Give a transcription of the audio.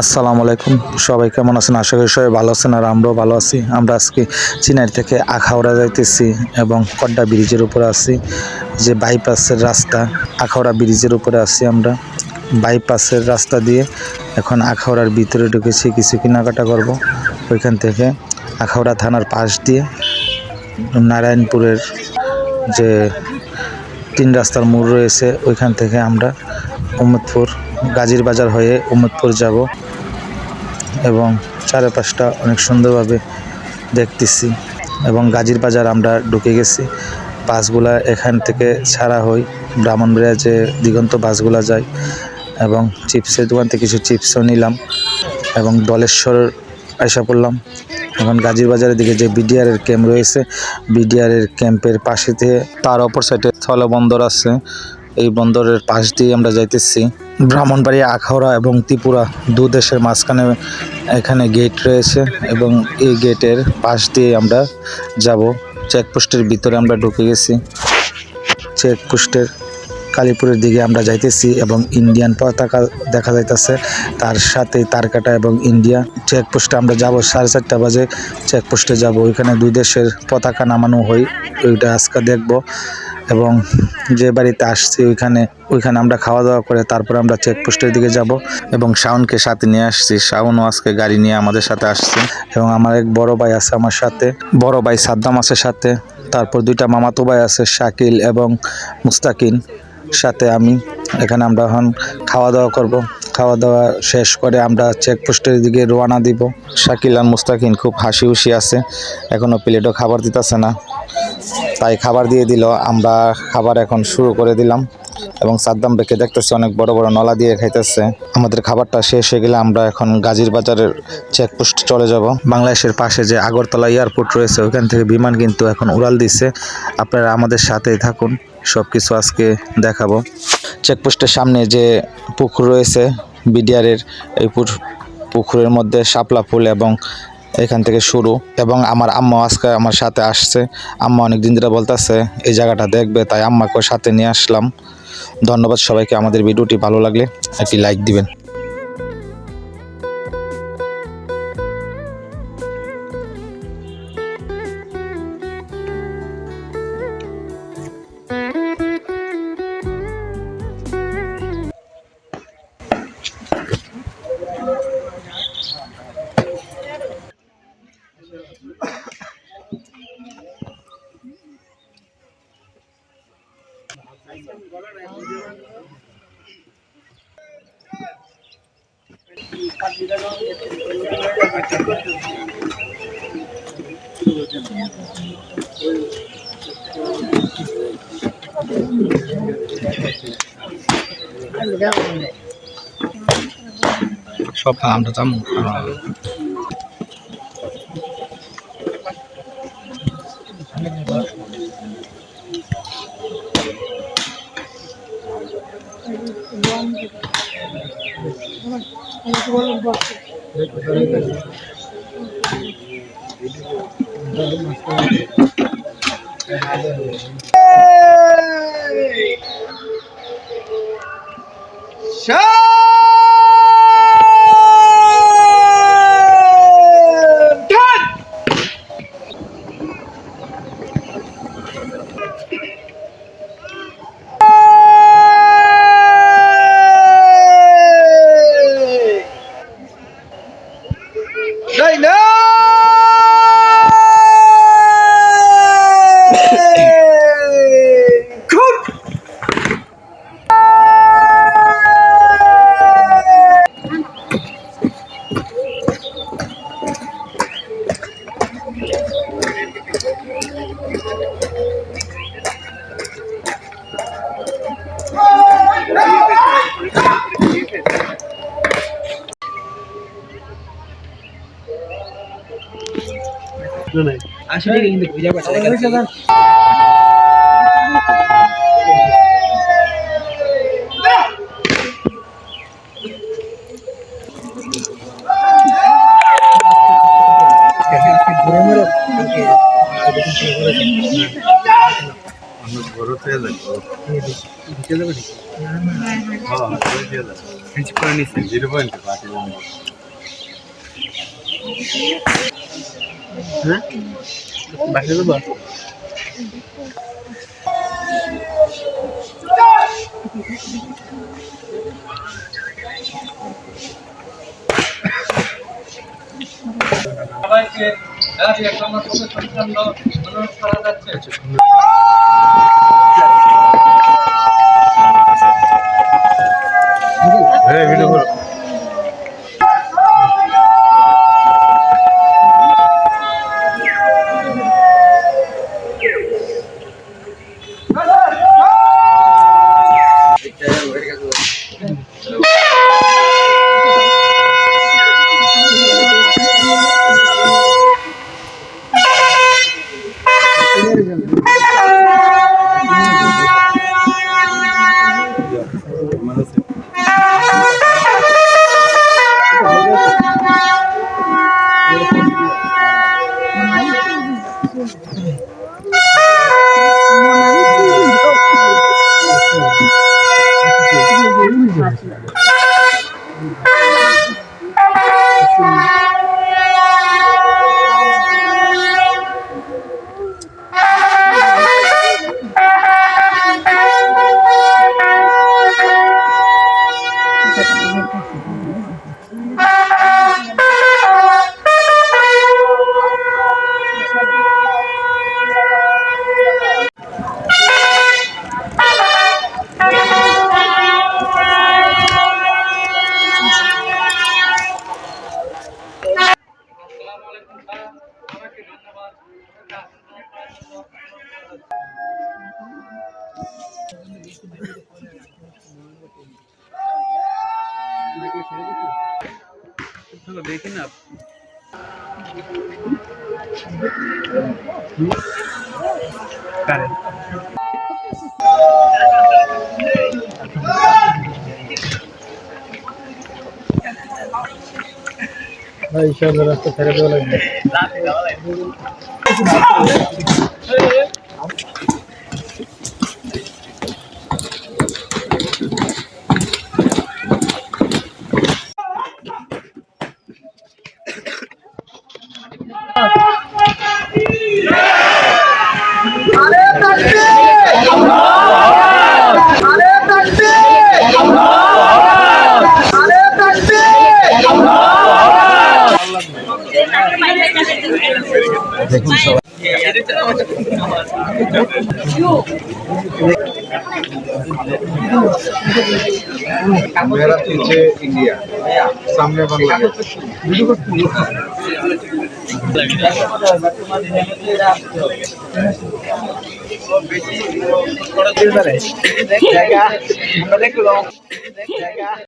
আসসালামু আলাইকুম। সবাই কেমন আছেন? আশা করি সবাই ভালো আছেন আর আমরাও ভালো আছি। আমরা আজকে চিনারি থেকে আখাউড়া যাইতেছি এবং কড্ডা ব্রিজের উপরে আছি। যে বাইপাসের রাস্তা, আখাউড়া ব্রিজের উপরে আছি আমরা। বাইপাসের রাস্তা দিয়ে এখন আখাউড়ার ভিতরে ঢুকেছি, কিছু কেনাকাটা করব। ওইখান থেকে আখাউড়া থানার পাশ দিয়ে নারায়ণপুরের যে তিন রাস্তার মোড় রয়েছে, ওইখান থেকে আমরা উম্মদপুর গাজীর বাজার হয়ে উম্মদপুর যাব। এবং চারপাশটা অনেক সুন্দরভাবে দেখতেছি এবং গাজীর বাজার আমরা ঢুকে গেছি। বাসগুলা এখান থেকে ছাড়া হই। ব্রাহ্মণবাড়িয়া যে দিগন্ত বাসগুলা যায় এবং চিপসের দোকান থেকে কিছু চিপসও নিলাম এবং দলেশ্বর আশা পড়লাম। এখন গাজীর বাজারের দিকে যে বিডিআরের ক্যাম্প রয়েছে, বিডিআরের ক্যাম্পের পাশে তার অপর সাইডে স্থলবন্দর আছে। এই বন্দরের পাশ দিয়ে আমরা যাইতেছি। ব্রাহ্মণবাড়িয়া আখাউড়া এবং ত্রিপুরা দু দেশের মাঝখানে এখানে গেট রয়েছে এবং এই গেটের পাশ দিয়ে আমরা যাব। চেকপোস্টের ভিতরে আমরা ঢুকে গেছি। চেকপোস্টের কালীপুরের দিকে আমরা যাইতেছি এবং ইন্ডিয়ান পতাকা দেখা যাইতেছে। তার সাথে তারকাটা এবং ইন্ডিয়া চেকপোস্টে আমরা যাব, সাড়ে চারটা বাজে চেকপোস্টে যাব। ওইখানে দুই দেশের পতাকা নামানো হয়, ওইটা আজকে দেখব। এবং যে বাড়িতে আসছি ওইখানে ওইখানে আমরা খাওয়া দাওয়া করে তারপর আমরা চেকপোস্টের দিকে যাব এবং শাওনকে সাথে নিয়ে আসছি। শাওনও আজকে গাড়ি নিয়ে আমাদের সাথে আসছে এবং আমার এক বড় ভাই আছে আমার সাথে। বড় ভাই সাদ্দাম আছে সাথে। তারপর দুইটা মামাতো ভাই আছে, শাকিল এবং মুস্তাকিন। সাথে আমি এখানে আমরা এখন খাওয়া দাওয়া করব। খাওয়া দাওয়া শেষ করে আমরা চেকপোস্টের দিকে রোয়ানা দিব। শাকিল আর মুস্তাকিন খুব হাসি খুশি আছে। এখনও প্লেটও খাবার দিতেছে না। তাই খাবার দিয়ে দিল। আমরা খাবার এখন শুরু করে দিলাম। এবং সাদ্দাম বেঁকে দেখতেছি অনেক বড় বড় নলা দিয়ে খাইতেছে। আমাদের খাবারটা শেষ হয়ে গেলে আমরা এখন গাজীর বাজারের চেকপোস্ট চলে যাব। বাংলাদেশের পাশে যে আগরতলা এয়ারপোর্ট রয়েছে, ওইখান থেকে বিমান কিন্তু এখন উড়াল দিচ্ছে আপনারা আমাদের সাথেই থাকুন। সব কিছু আজকে দেখাবো। চেকপোস্টের সামনে যে পুকুর রয়েছে, বিডিআরের এই পুকুরের মধ্যে শাপলা ফুল এবং এখান থেকে শুরু এবং আমার আম্মা আজকে আমার সাথে আসছে। আম্মা অনেক দিন ধরে বলতেছে, এই জায়গাটা দেখবে। তাই আম্মাকে সাথে নিয়ে আসলাম। ধন্যবাদ সবাইকে। আমাদের ভিডিওটি ভালো লাগলে একটি লাইক দিবেন। সব আমরা Hey! যাব আসলে কিন্তু বুঝা পাচ্ছে জিরো পয়েন্ট পার্টি হ্যাঁ? বাসা যাব সবাইকে রাজি একদম অনুরোধ করা যাচ্ছে। Ah! দেখি না। ভাই সামনে রাস্তা ছেড়ে দেওয়া লাগবে দেখুন সবাই मेरा पीछे इंडिया सामने बांग्लादेश